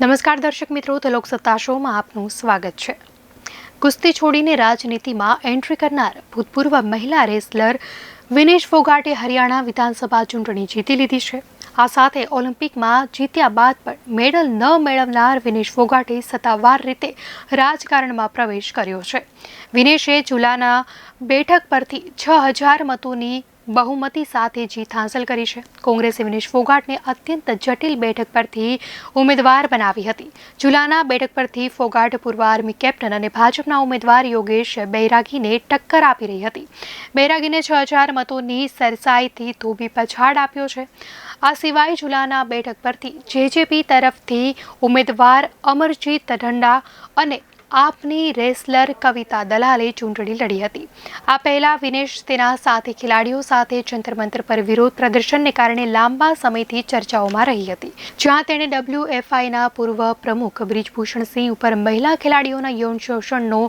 નમસ્કાર દર્શક મિત્રો, તો લોકસત્તા શોમાં આપનું સ્વાગત છે. કુસ્તી છોડીને રાજનીતિમાં એન્ટ્રી કરનાર ભૂતપૂર્વ મહિલા રેસલર વિનેશ ફોગાટે હરિયાણા વિધાનસભા ચૂંટણી જીતી લીધી છે. આ સાથે ઓલિમ્પિકમાં જીત્યા બાદ પણ મેડલ ન મેળવનાર વિનેશ ફોગાટે સત્તાવાર રીતે રાજકારણમાં પ્રવેશ કર્યો છે. વિનેશે જુલાના બેઠક પરથી છ હજાર મતોની બહુમતી સાથે જીત હાંસલ કરી છે. કોંગ્રેસે વિનેશ ફોગાટને અત્યંત જટિલ બેઠક પરથી ઉમેદવાર બનાવી હતી. જુલાના બેઠક પરથી ફોગાટ પૂર્વ આર્મી કેપ્ટન અને ભાજપના ઉમેદવાર યોગેશ બૈરાગીને ટક્કર આપી રહી હતી. બૈરાગીને છ હજાર મતોની સરસાઈથી ધોબી પછાડ આપ્યો છે. આ સિવાય જુલાના બેઠક પરથી જેજેપી તરફથી ઉમેદવાર અમરજીત ઢંડા અને આપની રેસલર કવિતા દલાલે ચૂંટણી લડી હતી. આ પહેલા વિનેશ તેના સાથી ખેલાડીઓ સાથે જંતરમંતર પર વિરોધ પ્રદર્શનને કારણે લાંબા સમયથી ચર્ચાઓમાં રહી હતી. જ્યાં તેણે ડબ્લ્યુએફઆઈના પૂર્વ પ્રમુખ બ્રિજભૂષણ સિંહ ઉપર મહિલા ખેલાડીઓના યૌન શોષણનો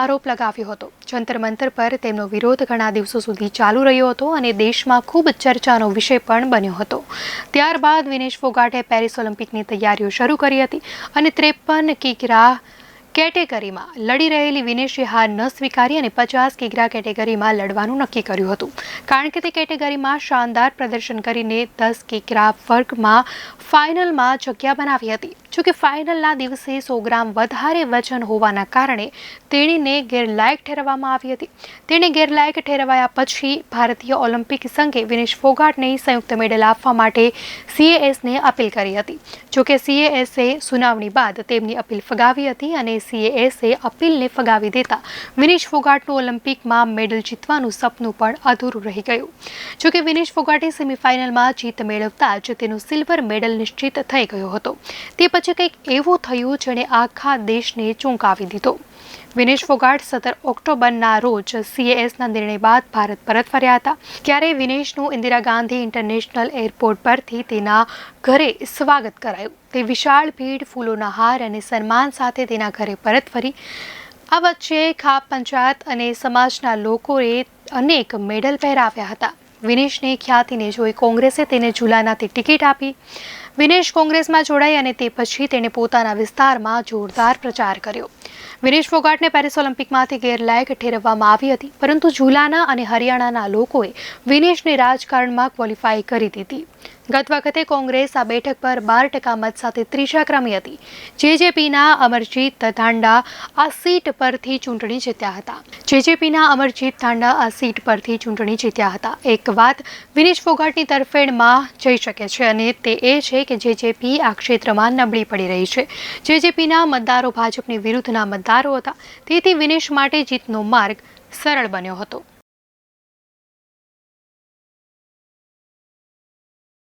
આરોપ લગાવ્યો હતો. જંતરમંતર પર તેમનો વિરોધ ઘણા દિવસો સુધી ચાલુ રહ્યો હતો અને દેશમાં ખૂબ ચર્ચાનો વિષય પણ બન્યો હતો. ત્યારબાદ વિનેશ ફોગાટે પેરિસ ઓલિમ્પિકની તૈયારીઓ શરૂ કરી હતી અને ત્રેપન કિગ્રા કેટેગરીમાં લડી રહેલી વિનેશે હાર ન સ્વીકારી અને પચાસ કિગ્રા કેટેગરીમાં લડવાનું નક્કી કર્યું હતું. કારણ કે તે કેટેગરીમાં શાનદાર પ્રદર્શન કરીને દસ કિગ્રા વર્ગમાં ફાઇનલમાં જગ્યા બનાવી હતી. જોકે ફાઇનલના દિવસે સો ગ્રામ વધારે વજન હોવાના કારણે તેણીને ગેરલાયક ઠેરવવામાં આવી હતી. તેણે ગેરલાયક ઠેરવાયા પછી ભારતીય ઓલિમ્પિક સંઘે વિનેશ ફોગાટને સંયુક્ત મેડલ આપવા માટે સીએએસને અપીલ કરી હતી. જોકે સીએએસે સુનાવણી બાદ તેમની અપીલ ફગાવી હતી અને સીએએસે અપીલને ફગાવી દેતા વિનેશ ફોગાટનું ઓલિમ્પિકમાં મેડલ જીતવાનું સપનું પણ અધૂરું રહી ગયું. જોકે વિનેશ ફોગાટે સેમીફાઇનલમાં જીત મેળવતા જ તેનો સિલ્વર મેડલ નિશ્ચિત થઈ ગયો હતો. તે પછી કંઈક એવું થયું જેણે આખા દેશને ચોંકાવી દીધો. વિનેશ ફોગાટ સત્તર ઓક્ટોબરના રોજ સીએએસના નિર્ણય બાદ ભારત પરત ફર્યા હતા. ત્યારે વિનેશનું ઇન્દિરા ગાંધી ઇન્ટરનેશનલ એરપોર્ટ પરથી તેના ઘરે સ્વાગત કરાયું. તે વિશાળ ભીડ, ફૂલોના હાર અને સન્માન સાથે તેના ઘરે પરત ફરી. આ વચ્ચે ખાપ પંચાયત અને સમાજના લોકોએ અનેક મેડલ પહેરાવ્યા હતા. વિનેશને ખ્યાતિને જોઈ કોંગ્રેસે તેને ઝુલાનાથી ટિકિટ આપી. વિનેશ કોંગ્રેસમાં જોડાઈ અને તે પછી તેણે પોતાના વિસ્તારમાં જોરદાર પ્રચાર કર્યો. વિનેશ ફોગાટને પેરિસ ઓલિમ્પિકમાંથી ગેરલાયક ઠેરવવામાં આવી હતી, પરંતુ ઝુલાના અને હરિયાણાના લોકોએ વિનેશને રાજકારણમાં ક્વોલિફાય કરી દીધી. ગત વખતે કોંગ્રેસ આ બેઠક પર બાર ટકા મત સાથે ત્રીજા ક્રમે હતી. જેજેપીના અમરજીત ધાંડા આ સીટ પરથી ચૂંટણી જીત્યા હતા. જેજેપીના અમરજીત ધાંડા આ સીટ પરથી ચૂંટણી જીત્યા હતા. એક વાત વિનેશ ફોગાટની તરફેણમાં જઈ શકે છે અને તે એ છે કે જેજેપી આ ક્ષેત્રમાં નબળી પડી રહી છે. જેજેપીના મતદારો ભાજપની વિરુદ્ધના મતદારો હતા. તેથી વિનેશ માટે જીતનો માર્ગ સરળ બન્યો હતો.